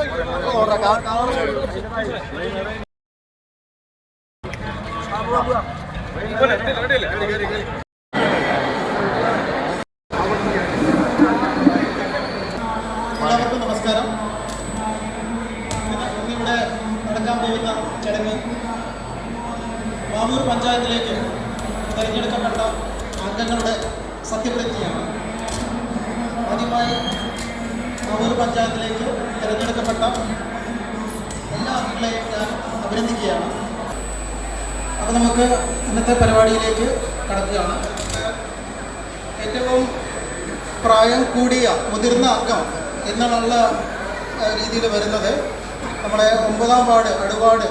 എല്ലാവർക്കും നമസ്കാരം ഇന്നിവിടെ നടക്കാൻ പോകുന്ന ചടങ്ങ് മാവൂർ പഞ്ചായത്തിലേക്ക് തിരഞ്ഞെടുക്കപ്പെട്ട അംഗങ്ങളുടെ സത്യപ്രതിജ്ഞയാണ് ആദ്യമായി മാവൂർ പഞ്ചായത്തിലേക്ക് തിരഞ്ഞെടുക്കപ്പെട്ട എല്ലാ അംഗങ്ങളെയും ഞാൻ അഭിനന്ദിക്കുകയാണ്. അപ്പോൾ നമുക്ക് ഇന്നത്തെ പരിപാടിയിലേക്ക് കടക്കുകയാണ്. ഏറ്റവും പ്രായം കൂടിയ മുതിർന്ന അംഗം എന്നുള്ള രീതിയിൽ വരുന്നത്. നമ്മളെ ഒമ്പതാം വാർഡ് അടുവാട്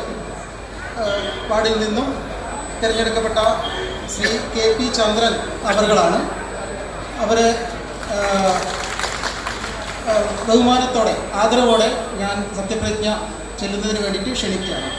വാർഡിൽ നിന്നും തിരഞ്ഞെടുക്കപ്പെട്ട ശ്രീ കെ പി ചന്ദ്രൻ അവറുകളാണ് അവർ ബഹുമാനത്തോടെ ആദരവോടെ ഞാൻ സത്യപ്രതിജ്ഞ ചെല്ലുന്നതിന് വേണ്ടിയിട്ട് ക്ഷണിക്കുകയാണ്.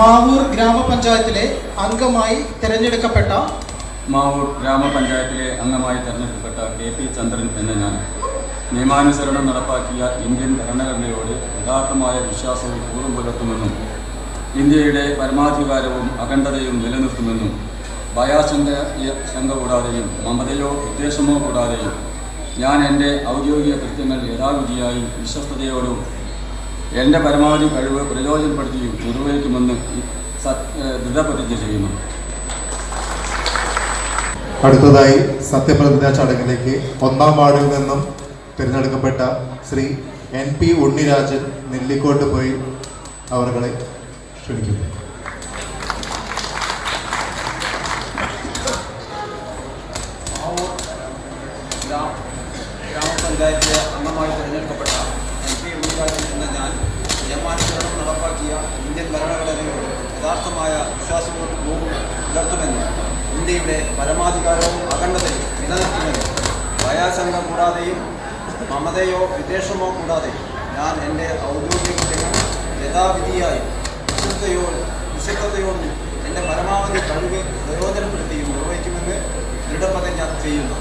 മാവൂർ ഗ്രാമപഞ്ചായത്തിലെ അംഗമായി തിരഞ്ഞെടുക്കപ്പെട്ട മാവൂർ ഗ്രാമപഞ്ചായത്തിലെ അംഗമായി തിരഞ്ഞെടുക്കപ്പെട്ട കെ പി ചന്ദ്രൻ എന്ന ഞാൻ. നിയമാനുസരണം നടപ്പാക്കിയ ഇന്ത്യൻ ഭരണഘടനയോട് യഥാർത്ഥമായ വിശ്വാസവും പൂർവം പുലർത്തുമെന്നും ഇന്ത്യയുടെ പരമാധികാരവും അഖണ്ഡതയും നിലനിർത്തുമെന്നും ഭയാശങ്ക ശങ്ക കൂടാതെയും മമതയോ ഉദ്ദേശമോ കൂടാതെയും ഞാൻ എന്റെ ഔദ്യോഗിക കൃത്യങ്ങൾ യഥാവിധിയായും വിശ്വസ്തയോടും എന്റെ പരമാവധി കഴിവ് പ്രയോജനപ്പെടുത്തിയും നിർവഹിക്കുമെന്ന് ദൃഢപ്രതിജ്ഞ ചെയ്യുന്നു. അടുത്തതായി സത്യപ്രതിജ്ഞ ചടങ്ങിലേക്ക് ഒന്നാം വാർഡിൽ നിന്നും തിരഞ്ഞെടുക്കപ്പെട്ട ശ്രീ എൻ പി ഉണ്ണിരാജൻ നെല്ലിക്കോട്ട് പോയി അവരെ ക്ഷണിക്കുന്നു ഗ്രാമ- ഗ്രാമപഞ്ചായത്തിലെ അംഗമായി തിരഞ്ഞെടുക്കപ്പെട്ട എം പി ഉണ്ണിരാജൻ എന്ന ഞാൻ നിയമാനുസരണം നടപ്പാക്കിയ ഇന്ത്യൻ ഭരണഘടനയോട് യഥാർത്ഥമായ വിശ്വാസവും പുലർത്തുമെന്നും ഇന്ത്യയുടെ പരമാധികാരവും അഖണ്ഡതയും നിലനിർത്തുന്നത് ഭയാശങ്ക കൂടാതെയും മമതയോ വിദ്വേഷമോ കൂടാതെ ഞാൻ എന്റെ ഔദ്യോഗിക യഥാവിധിയായി വിശുദ്ധയോടും വിശുദ്ധതയോടും എന്റെ പരമാവധി കഴിവ് പ്രയോജനപ്പെടുത്തിയും നിർവഹിക്കുമെന്ന് ദൃഢപ്രതിജ്ഞ ചെയ്യുന്നു.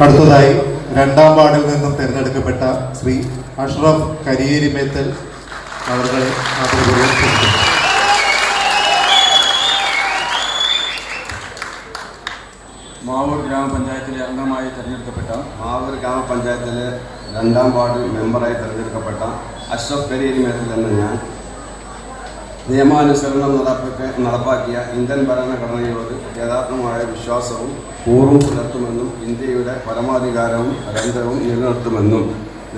അടുത്തതായി രണ്ടാം വാർഡിൽ നിന്നും തിരഞ്ഞെടുക്കപ്പെട്ട ശ്രീ അഷ്റഫ് കരിയേരി മേത്തൽ അവരുടെ ക്ഷണിക്കുന്നു മാവൂർ ഗ്രാമപഞ്ചായത്തിലെ അംഗമായി തെരഞ്ഞെടുക്കപ്പെട്ട മാവൂർ ഗ്രാമപഞ്ചായത്തിലെ രണ്ടാം വാർഡ് മെമ്പറായി തിരഞ്ഞെടുക്കപ്പെട്ട അഷ്റഫ് പെരിയരി മേഖല എന്ന ഞാൻ നിയമാനുസരണം നടപ്പിക്ക നടപ്പാക്കിയ ഇന്ത്യൻ ഭരണഘടനയോട് യഥാർത്ഥമായ വിശ്വാസവും പൂർവം പുലർത്തുമെന്നും ഇന്ത്യയുടെ പരമാധികാരവും രംഗവും നിലനിർത്തുമെന്നും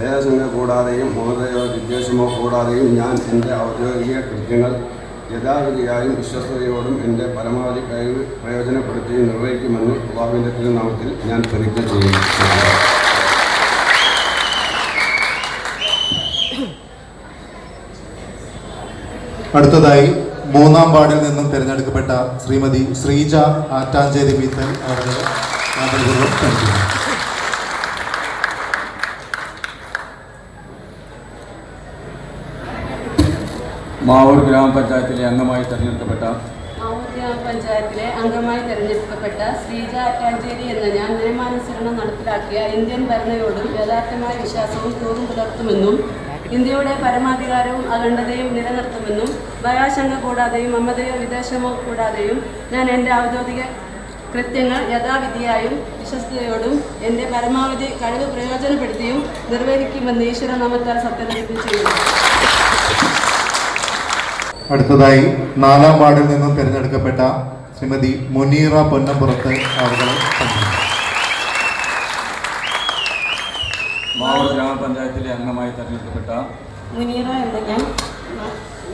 ദേശങ്ങൾ കൂടാതെയും മമതയോ വിദ്വേഷമോ കൂടാതെയും ഞാൻ എന്റെ ഔദ്യോഗിക കൃത്യങ്ങൾ യഥാവിധിയായും വിശ്വസ്തയോടും എന്റെ പരമാവധി കഴിവ് പ്രയോജനപ്പെടുത്തി നിർവഹിക്കുമെന്ന് അള്ളാഹുവിന്റെ തിരുനാമത്തിൽ ഞാൻ പ്രതിജ്ഞ ചെയ്യുന്നു. അടുത്തതായി മൂന്നാം വാർഡിൽ നിന്നും തിരഞ്ഞെടുക്കപ്പെട്ട ശ്രീമതി ശ്രീജ ആറ്റാഞ്ചേരി മീത്തൻ അവരുടെ മാവൂർ ഗ്രാമപഞ്ചായത്തിലെ അംഗമായി തെരഞ്ഞെടുക്കപ്പെട്ട മാവൂർ ഗ്രാമപഞ്ചായത്തിലെ അംഗമായി തെരഞ്ഞെടുക്കപ്പെട്ട ശ്രീജ അറ്റാഞ്ചേരി എന്ന ഞാൻ നിയമാനുസരണം നടപ്പിലാക്കിയ ഇന്ത്യൻ ഭരണയോടും യഥാർത്ഥമായ വിശ്വാസവും തോറും പുലർത്തുമെന്നും ഇന്ത്യയുടെ പരമാധികാരവും അഖണ്ഡതയും നിലനിർത്തുമെന്നും ഭയാശങ്ക കൂടാതെയും മമതയോ വിദേശമോ കൂടാതെയും ഞാൻ എന്റെ ഔദ്യോഗിക കൃത്യങ്ങൾ യഥാവിധിയായും വിശ്വസ്തയോടും എന്റെ പരമാവധി കഴിവ് പ്രയോജനപ്പെടുത്തിയും നിർവഹിക്കുമെന്ന് ഈശ്വരനാമത്താൽ സത്യപ്രതിജ്ഞ ചെയ്യുന്നു. അടുത്തതായി നാലാം വാർഡിൽ നിന്നും തിരഞ്ഞെടുക്കപ്പെട്ട ശ്രീമതി മുനീറ പൊന്നമ്പുറത്ത് അവരുടെ മാവൂർ ഗ്രാമപഞ്ചായത്തിലെ അംഗമായി തെരഞ്ഞെടുക്കപ്പെട്ട മുനീറ എന്ന ഞാൻ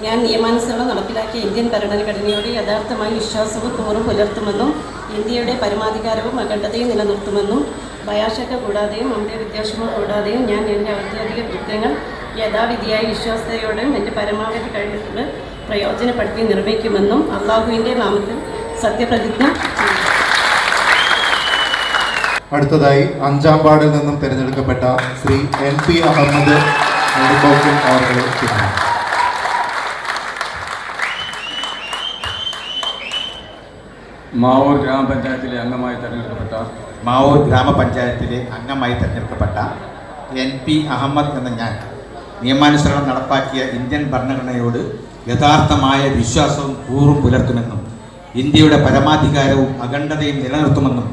ഞാൻ നിയമാനുസരണം നടപ്പിലാക്കിയ ഇന്ത്യൻ ഭരണഘടനയോട് യഥാർത്ഥമായി വിശ്വാസവും തോറും പുലർത്തുമെന്നും ഇന്ത്യയുടെ പരമാധികാരവും അഖണ്ഡതയും നിലനിർത്തുമെന്നും ഭയാശക്ക കൂടാതെയും നമ്മുടെ വിദ്വേഷമോ കൂടാതെയും ഞാൻ എന്റെ ഔദ്യോഗിക കൃത്യങ്ങൾ യഥാവിധിയായി വിശ്വാസതയോടെയും എന്റെ പരമാവധി കഴിവുകൾ പ്രയോജനപ്പെടുത്തി നിർവഹിക്കുമെന്നും അള്ളാഹുവിന്റെ നാമത്തിൽ സത്യപ്രതിജ്ഞ ചെയ്യുന്നു. അടുത്തതായി അഞ്ചാം പാടിൽ നിന്നും തിരഞ്ഞെടുക്കപ്പെട്ട ശ്രീ എൻ പി അഹമ്മദ് അവരുടെ മാവൂർ ഗ്രാമപഞ്ചായത്തിലെ അംഗമായി തെരഞ്ഞെടുക്കപ്പെട്ട മാവൂർ ഗ്രാമപഞ്ചായത്തിലെ അംഗമായി തിരഞ്ഞെടുക്കപ്പെട്ട എൻ പി അഹമ്മദ് എന്ന ഞാൻ നിയമാനുസരണം നടപ്പാക്കിയ ഇന്ത്യൻ ഭരണഘടനയോട് യഥാർത്ഥമായ വിശ്വാസവും കൂറും പുലർത്തുമെന്നും ഇന്ത്യയുടെ പരമാധികാരവും അഖണ്ഡതയും നിലനിർത്തുമെന്നും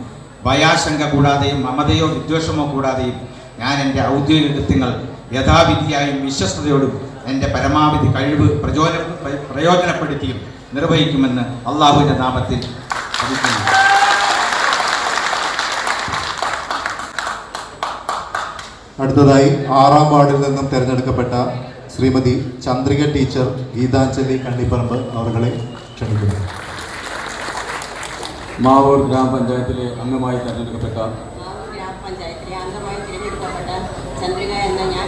ഭയാശങ്ക കൂടാതെയും മമതയോ വിദ്വേഷമോ കൂടാതെയും ഞാൻ എന്റെ ഔദ്യോഗിക കൃത്യങ്ങൾ യഥാവിധിയായും വിശ്വസ്തയോടും എന്റെ പരമാവധി കഴിവ് പ്രചോദന പ്രയോജനപ്പെടുത്തിയും നിർവഹിക്കുമെന്ന് അള്ളാഹുവിന്റെ നാമത്തിൽ അടുത്തതായി ആറാം വാർഡിൽ നിന്നും തിരഞ്ഞെടുക്കപ്പെട്ട ശ്രീമതി ചന്ദ്രിക ടീച്ചർ ഗീതാഞ്ജലി കണ്ണിപ്പറമ്പ് അവരെ ക്ഷണിക്കുന്നു. മാവൂർ ഗ്രാമപഞ്ചായത്തിലെ അംഗമായി തെരഞ്ഞെടുക്കപ്പെട്ട മാവൂർ ഗ്രാമപഞ്ചായത്തിലെ അംഗമായി തിരഞ്ഞെടുക്കപ്പെട്ട ചന്ദ്രിക എന്ന ഞാൻ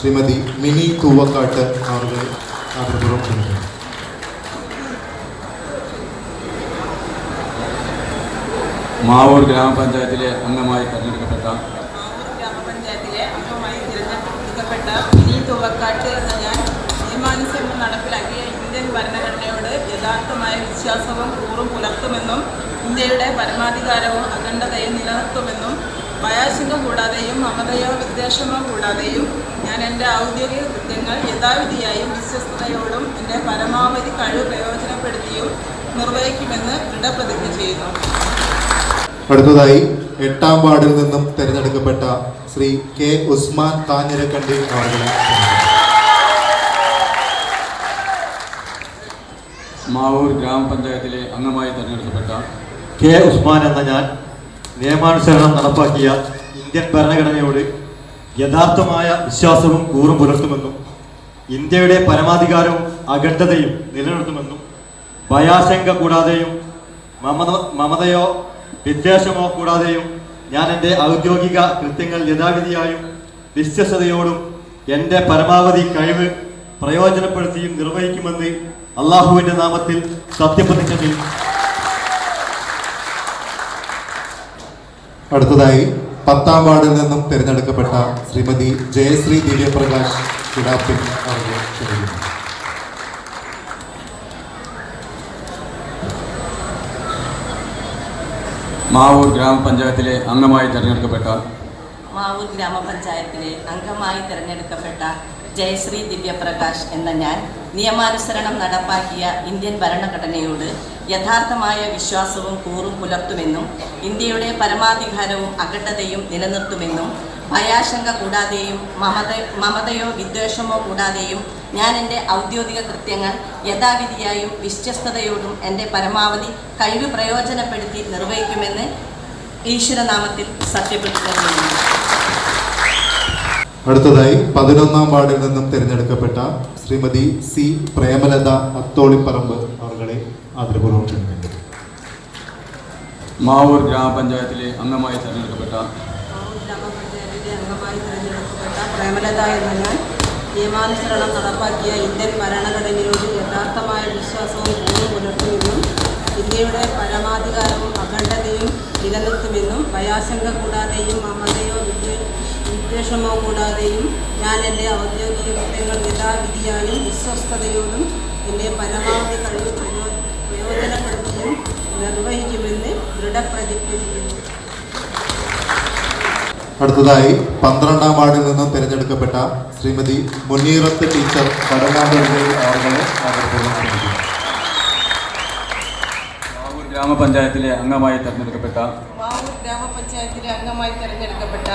ശ്രീമതി മിനി തൂവക്കാട്ട് അവരുടെ ആദരപൂർവം ക്ഷണിക്കുന്നു മാവൂർ ഗ്രാമപഞ്ചായത്തിലെ അംഗമായി തെരഞ്ഞെടുക്കപ്പെട്ട ഗ്രാമപഞ്ചായത്തിലെ അംഗമായി തിരഞ്ഞെടുക്കപ്പെട്ട മിനി തൂവക്കാട്ട് എന്ന ഞാൻ നിയമാനുസരണം നടപ്പിലാക്കിയ ഇന്ത്യൻ ഭരണഘടനയോട് യഥാർത്ഥമായ വിശ്വാസവും കൂറും പുലർത്തുമെന്നും ഇന്ത്യയുടെ പരമാധികാരവും അഖണ്ഡതയും നിലനിർത്തുമെന്നും ഭയാശങ്ക കൂടാതെയും മമതയോ വിദ്വേഷമോ കൂടാതെയും ഞാൻ എന്റെ ഔദ്യോഗിക കൃത്യങ്ങൾ യഥാവിധിയായും വിശ്വസ്തയോടും എന്റെ പരമാവധി കഴിവ് പ്രയോജനപ്പെടുത്തിയും നിർവഹിക്കുമെന്ന് ദൃഢപ്രതിജ്ഞ ചെയ്യുന്നു. അടുത്തതായി എട്ടാം വാർഡിൽ നിന്നും തിരഞ്ഞെടുക്കപ്പെട്ട ശ്രീ കെ ഉസ്മാൻ താഞ്ഞിരക്കണ്ടി അവരുടെ മാവൂർ ഗ്രാമപഞ്ചായത്തിലെ അംഗമായി തിരഞ്ഞെടുക്കപ്പെട്ട കെ ഉസ്മാൻ എന്ന ഞാൻ നിയമാനുസരണം നടപ്പാക്കിയ ഇന്ത്യൻ ഭരണഘടനയോട് യഥാർത്ഥമായ വിശ്വാസവും കൂറും പുലർത്തുമെന്നും ഇന്ത്യയുടെ പരമാധികാരവും അഖണ്ഡതയും നിലനിർത്തുമെന്നും ഭയാശങ്ക കൂടാതെയും മമത മമതയോ വിദ്വേഷമോ കൂടാതെയും ഞാൻ എന്റെ ഔദ്യോഗിക കൃത്യങ്ങൾ യഥാവിധിയായും വിശ്വസതയോടും എന്റെ പരമാവധി കഴിവ് പ്രയോജനപ്പെടുത്തിയും നിർവഹിക്കുമെന്ന് അള്ളാഹുവിന്റെ നാമത്തിൽ സത്യപ്രതിജ്ഞ ചെയ്യുന്നു. അടുത്തതായി പത്താം വാർഡിൽ നിന്നും തിരഞ്ഞെടുക്കപ്പെട്ട ശ്രീമതി ജയശ്രീ ദിവ്യപ്രകാശ് കിടാപ്പിൻ അവരെ ക്ഷണിക്കുന്നു മാവൂർ ഗ്രാമപഞ്ചായത്തിലെ അംഗമായി തിരഞ്ഞെടുക്കപ്പെട്ട മാവൂർ ഗ്രാമപഞ്ചായത്തിലെ അംഗമായി തിരഞ്ഞെടുക്കപ്പെട്ട ജയശ്രീ ദിവ്യപ്രകാശ് എന്ന ഞാൻ നിയമാനുസരണം നടപ്പാക്കിയ ഇന്ത്യൻ ഭരണഘടനയോട് യഥാർത്ഥമായ വിശ്വാസവും കൂറും പുലർത്തുമെന്നും ഇന്ത്യയുടെ പരമാധികാരവും അഖണ്ഡതയും നിലനിർത്തുമെന്നും ഭയാശങ്ക കൂടാതെയും മമത മമതയോ വിദ്വേഷമോ കൂടാതെയും ഞാൻ എന്റെ ഔദ്യോഗിക കൃത്യങ്ങൾ യഥാവിധിയായും വിശ്വസ്തയോടും എന്റെ പരമാവധി കഴിവ് പ്രയോജനപ്പെടുത്തി നിർവഹിക്കുമെന്ന് ഈശ്വരനാമത്തിൽ സത്യപ്രതിജ്ഞ അടുത്തതായി പതിനൊന്നാം വാർഡിൽ നിന്നും തിരഞ്ഞെടുക്കപ്പെട്ട ശ്രീമതി സി പ്രേമലത അത്തോളിപ്പറമ്പ് അവരുടെ ആദരപൂർവം ക്ഷണിക്കുന്നു മാവൂർ ഗ്രാമപഞ്ചായത്തിലെ അംഗമായി തെരഞ്ഞെടുക്കപ്പെട്ട പ്രേമലത എന്ന ഞാൻ നിയമാനുസരണം നടപ്പാക്കിയ ഇന്ത്യൻ ഭരണഘടനയോട് യഥാർത്ഥമായ വിശ്വാസവും കൂറും പുലർത്തുമെന്നും ഇന്ത്യയുടെ പരമാധികാരവും അഖണ്ഡതയും നിലനിർത്തുമെന്നും ഭയാശങ്ക കൂടാതെയും മമതയോ വിദ്വേ- വിദ്വേഷമോ കൂടാതെയും ഞാൻ എന്റെ ഔദ്യോഗിക കൃത്യങ്ങൾ യഥാവിധിയായും വിശ്വസ്തയോടും എന്റെ പരമാവധി കഴിവ് പ്രയോ- പ്രയോജനപ്പെടുത്തിയും നിർവഹിക്കുമെന്ന് ദൃഢപ്രതിജ്ഞ ചെയ്യുന്നു. അടുത്തതായി പന്ത്രണ്ടാം വാർഡിൽ നിന്നും തിരഞ്ഞെടുക്കപ്പെട്ട ശ്രീമതി മുനീറത്ത് ടീച്ചർ കടലാമ്പള്ളി അവരുടെ ആദരപൂർവം ക്ഷണിക്കുന്നു ഗ്രാമപഞ്ചായത്തിലെ അംഗമായി തെരഞ്ഞെടുക്കപ്പെട്ട വാവൂർ ഗ്രാമപഞ്ചായത്തിലെ അംഗമായി തെരഞ്ഞെടുക്കപ്പെട്ട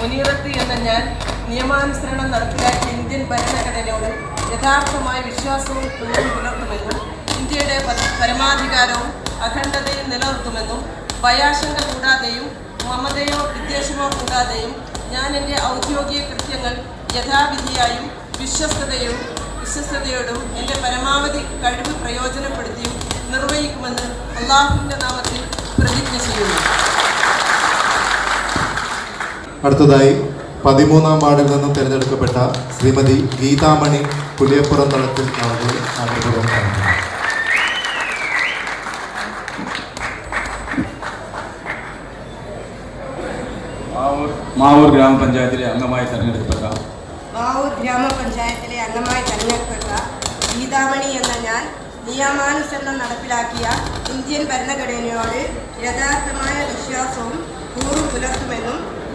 മുനീറത്ത് എന്ന ഞാൻ നിയമാനുസരണം നടപ്പിലാക്കിയ ഇന്ത്യൻ ഭരണഘടനയോട് യഥാർത്ഥമായ വിശ്വാസവും പുലർത്തുമെന്നും ഇന്ത്യയുടെ പരമാധികാരവും അഖണ്ഡതയും നിലനിർത്തുമെന്നും ഭയാശങ്ക കൂടാതെയും മമതയോ വിദ്വേഷമോ കൂടാതെയും ഞാൻ എന്റെ ഔദ്യോഗിക കൃത്യങ്ങൾ യഥാവിധിയായും വിശ്വസ്തതയും വിശ്വസ്തയോടും എന്റെ പരമാവധി കഴിവ് പ്രയോജനപ്പെടുത്തിയും നിർവഹിക്കുമെന്ന് അള്ളാഹുവിന്റെ നാമത്തിൽ പ്രതിജ്ഞ ചെയ്യുന്നു. അടുത്തതായി പതിമൂന്നാം വാർഡിൽ നിന്നും തിരഞ്ഞെടുക്കപ്പെട്ട ശ്രീമതി ഗീതാമണി പുലിയപ്പുറം തളത്തിൽ മാവൂർ ഗ്രാമപഞ്ചായത്തിലെ അംഗമായി തെരഞ്ഞെടുക്കപ്പെട്ട മാവൂർ ഗ്രാമപഞ്ചായത്തിലെ അംഗമായി തെരഞ്ഞെടുക്കപ്പെട്ട ഗീതാമണി എന്ന ഞാൻ നിയമാനുസരണം നടപ്പിലാക്കിയ ഇന്ത്യൻ ഭരണഘടനയോട് യഥാർത്ഥമായ വിശ്വാസവും കൂറും പുലർത്തുമെന്നും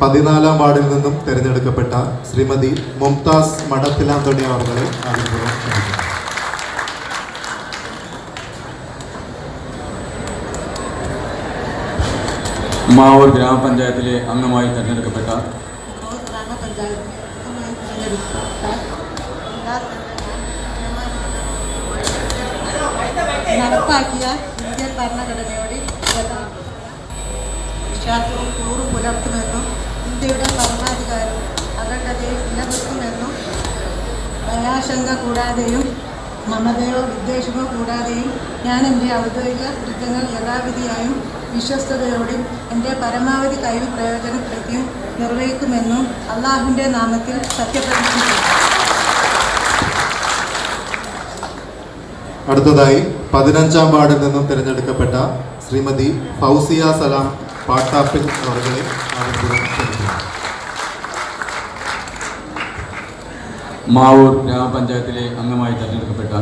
പതിനാലാം വാർഡിൽ നിന്നും തിരഞ്ഞെടുക്കപ്പെട്ട ശ്രീമതി മുംതാസ് മഠത്തിലാന്തൊടി അവരുടെ അനുഭവം. മാവൂർ ഗ്രാമപഞ്ചായത്തിലെ അംഗമായി തിരഞ്ഞെടുക്കപ്പെട്ട നടപ്പാക്കിയ ഇന്ത്യൻ ഭരണഘടനയോട് വിശ്വാസവും കൂറും പുലർത്തുമെന്നും ഇന്ത്യയുടെ ഭരണാധികാരവും അഖണ്ഡതയിൽ നിലനിർത്തുമെന്നും ഭയാശങ്ക കൂടാതെയും മമതയോ വിദ്വേഷമോ കൂടാതെയും ഞാൻ എന്റെ ഔദ്യോഗിക കൃത്യങ്ങൾ യഥാവിധിയായും വിശ്വസ്തയോടും എന്റെ പരമാവധി കഴിവ് പ്രയോജനപ്പെടുത്തിയും നിർവഹിക്കുമെന്നും അള്ളാഹുവിന്റെ നാമത്തിൽ സത്യപ്രതിജ്ഞ അടുത്തതായി പതിനഞ്ചാം വാർഡിൽ നിന്നും തിരഞ്ഞെടുക്കപ്പെട്ട ശ്രീമതി ഫൗസിയ സലാം പാട്ടാപ്പിൽ അവരുടെ ആദരപൂർവം മാവൂർ ഗ്രാമപഞ്ചായത്തിലെ അംഗമായി തിരഞ്ഞെടുക്കപ്പെട്ട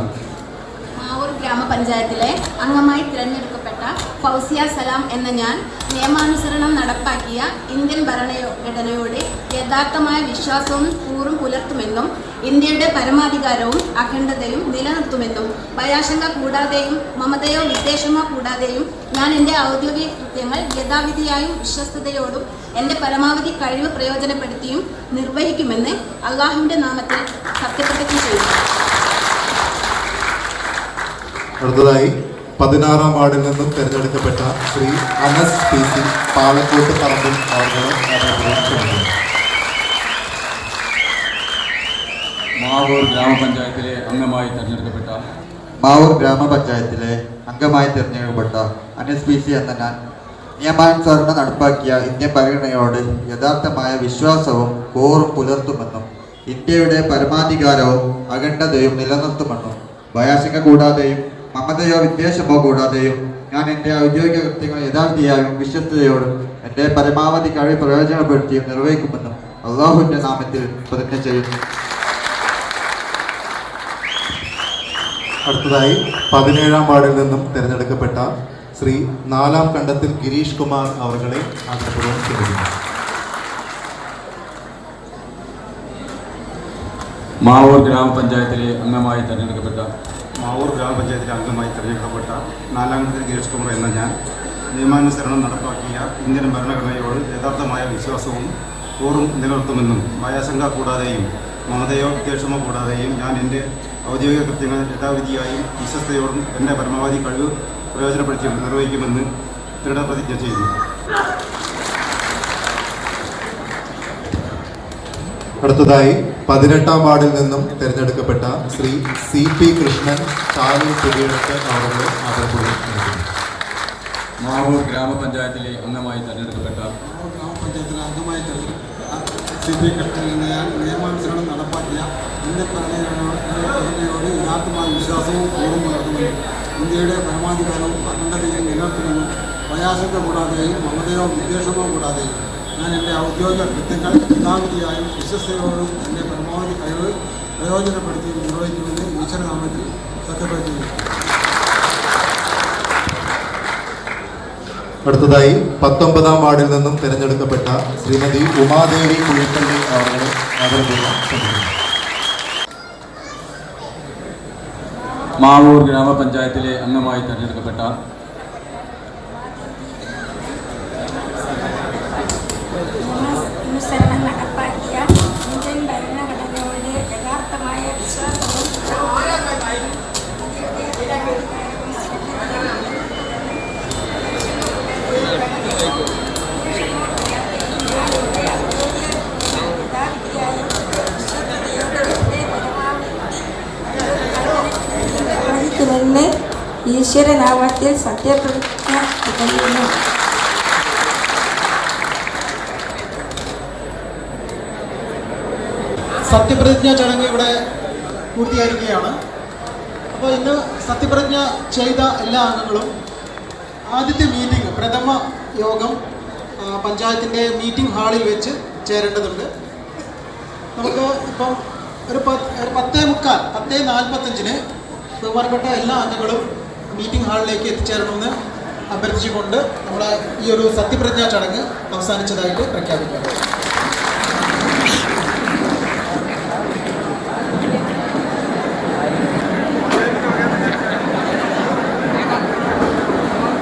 മാവൂർ ഗ്രാമപഞ്ചായത്തിലെ അംഗമായി തിരഞ്ഞെടുക്കപ്പെട്ട ഫൗസിയ സലാം എന്ന ഞാൻ നിയമാനുസരണം നടപ്പാക്കിയ ഇന്ത്യൻ ഭരണഘടനയോട് യഥാർത്ഥമായ വിശ്വാസവും കൂറും പുലർത്തുമെന്നും ഇന്ത്യയുടെ പരമാധികാരവും അഖണ്ഡതയും നിലനിർത്തുമെന്നും ഭയാശങ്ക കൂടാതെയും മമതയോ വിദ്വേഷമോ കൂടാതെയും ഞാൻ എന്റെ ഔദ്യോഗിക കൃത്യങ്ങൾ യഥാവിധിയായും വിശ്വസ്തയോടും എന്റെ പരമാവധി കഴിവ് പ്രയോജനപ്പെടുത്തിയും നിർവഹിക്കുമെന്ന് അള്ളാഹുവിന്റെ നാമത്തിൽ സത്യപ്രതിജ്ഞ ചെയ്യുന്നു. അടുത്തതായി പതിനാറാം വാർഡിൽ നിന്നും തിരഞ്ഞെടുക്കപ്പെട്ട ശ്രീ അനസ് പി സി പാലക്കോട്ട് പറമ്പിൽ മാവൂർ ഗ്രാമപഞ്ചായത്തിലെ അംഗമായി തിരഞ്ഞെടുക്കപ്പെട്ട മാവൂർ ഗ്രാമപഞ്ചായത്തിലെ അംഗമായി തിരഞ്ഞെടുക്കപ്പെട്ട അനസ് പി സി എന്ന ഞാൻ നിയമാനുസരണം നടപ്പാക്കിയ ഇന്ത്യൻ ഭരണയോട് യഥാർത്ഥമായ വിശ്വാസവും കോറും പുലർത്തുമെന്നും ഇന്ത്യയുടെ പരമാധികാരവും അഖണ്ഡതയും നിലനിർത്തുമെന്നും ഭയാശങ്ക കൂടാതെയും മമതയോ വിദ്വേഷമോ കൂടാതെയും ഞാൻ എന്റെ ഔദ്യോഗിക കൃത്യങ്ങൾ യഥാർത്ഥിയായും വിശ്വസ്തയോടും എന്റെ പരമാവധി കഴിവ് പ്രയോജനപ്പെടുത്തിയും നിർവഹിക്കുമെന്നും അള്ളാഹുവിന്റെ നാമത്തിൽ പ്രതിജ്ഞ ചെയ്യുന്നു അടുത്തതായി പതിനേഴാം വാർഡിൽ നിന്നും തിരഞ്ഞെടുക്കപ്പെട്ട ശ്രീ നാലാം കണ്ടത്തിൽ ഗിരീഷ് കുമാർ അവരുടെ ആദരപൂർവം. മാവൂർ ഗ്രാമപഞ്ചായത്തിലെ അംഗമായി തെരഞ്ഞെടുക്കപ്പെട്ട മാവൂർ ഗ്രാമപഞ്ചായത്തിലെ അംഗമായി തെരഞ്ഞെടുക്കപ്പെട്ട നാലാമത്തെ ഗിരീഷ് കുമാർ എന്ന ഞാൻ നിയമാനുസരണം നടപ്പാക്കിയ ഇന്ത്യൻ ഭരണഘടനയോട് യഥാർത്ഥമായ വിശ്വാസവും കൂറും നിലനിർത്തുമെന്നും ഭയാശങ്ക കൂടാതെയും മമതയോ വിദ്വേഷമോ കൂടാതെയും ഞാൻ എന്റെ ഔദ്യോഗിക കൃത്യങ്ങൾ യഥാവിധിയായും വിശ്വസ്തയോടും എന്റെ പരമാവധി കഴിവ് പ്രയോജനപ്പെടുത്തി നിർവഹിക്കുമെന്ന് ദൃഢപ്രതിജ്ഞ ചെയ്യുന്നു. അടുത്തതായി പതിനെട്ടാം വാർഡിൽ നിന്നും തിരഞ്ഞെടുക്കപ്പെട്ട ശ്രീ സി പി കൃഷ്ണൻ ചാലൂർ പുതിയടത്ത് അവരുടെ ആദരപൂർവം. മാവൂർ ഗ്രാമപഞ്ചായത്തിലെ അംഗമായി തെരഞ്ഞെടുക്കപ്പെട്ട ഗ്രാമപഞ്ചായത്തിലെ അംഗമായി സി പി കൃഷ്ണൻ നിയമാനുസരണം നടപ്പാക്കിയ ഇന്ത്യൻ ഭരണഘടനയോട് യഥാർത്ഥമായ വിശ്വാസവും കൂറും പുലർത്തുമെന്നും ഇന്ത്യയുടെ പരമാധികാരവും അഖണ്ഡതയും നിലനിർത്തുമെന്നും പ്രയാസത്തെ കൂടാതെയും മമതയോ വിദ്വേഷമോ കൂടാതെയും ഞാൻ എന്റെ ഔദ്യോഗിക കൃത്യങ്ങൾ യഥാവിധിയായും വിശ്വസ്തയോടും എന്റെ പരമാവധി കഴിവ് പ്രയോജനപ്പെടുത്തി നിർവഹിക്കുമെന്ന് ഈശ്വരനാമത്തിൽ സത്യപ്രതിജ്ഞ അടുത്തതായി പത്തൊമ്പതാം വാർഡിൽ നിന്നും തിരഞ്ഞെടുക്കപ്പെട്ട ശ്രീമതി ഉമാദേവി കുഴിപ്പള്ളി അവരുടെ അവരുടെ മാവൂർ ഗ്രാമപഞ്ചായത്തിലെ അംഗമായി തെരഞ്ഞെടുക്കപ്പെട്ട അനുസരണം നടപ്പാക്കിയ ഇന്ത്യൻ ഭരണഘടനയുടെ യഥാർത്ഥമായ വിശ്വാസവും വഹിക്കുമെന്ന് ഈശ്വരനാമത്തിൽ സത്യപ്രതിജ്ഞ ചെയ്യുന്നു സത്യപ്രതിജ്ഞ ചടങ്ങ് ഇവിടെ പൂർത്തിയായിരിക്കുകയാണ് അപ്പോൾ ഇന്ന് സത്യപ്രതിജ്ഞ ചെയ്ത എല്ലാ അംഗങ്ങളും ആദ്യത്തെ മീറ്റിംഗ് പ്രഥമ യോഗം പഞ്ചായത്തിന്റെ മീറ്റിംഗ് ഹാളിൽ വെച്ച് ചേരേണ്ടതുണ്ട്. നമുക്ക് ഇപ്പം ഒരു പത്ത് പത്തേ മുക്കാൽ പത്തേ നാൽപ്പത്തഞ്ചിന് ബഹുമാനപ്പെട്ട എല്ലാ അംഗങ്ങളും മീറ്റിംഗ് ഹാളിലേക്ക് എത്തിച്ചേരണമെന്ന് അഭ്യർത്ഥിച്ചുകൊണ്ട് നമ്മുടെ ഈ ഒരു സത്യപ്രതിജ്ഞാ ചടങ്ങ് അവസാനിച്ചതായിട്ട് പ്രഖ്യാപിക്കാം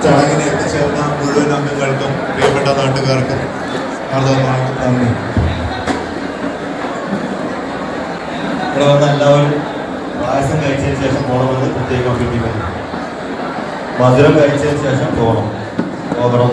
ചടങ്ങിന് എത്തിച്ചേർന്ന മുഴുവൻ അംഗങ്ങൾക്കും പ്രിയപ്പെട്ട നാട്ടുകാർക്കും ഹാർദവമായ നന്ദി. ഇവിടെ വന്ന എല്ലാവരും പായസം കഴിച്ചതിന് ശേഷം പോകണമെന്ന് പ്രത്യേകം അഭ്യർത്ഥിക്കുന്നു. മധുരം കഴിച്ചതിന് ശേഷം പോകണം പോകണം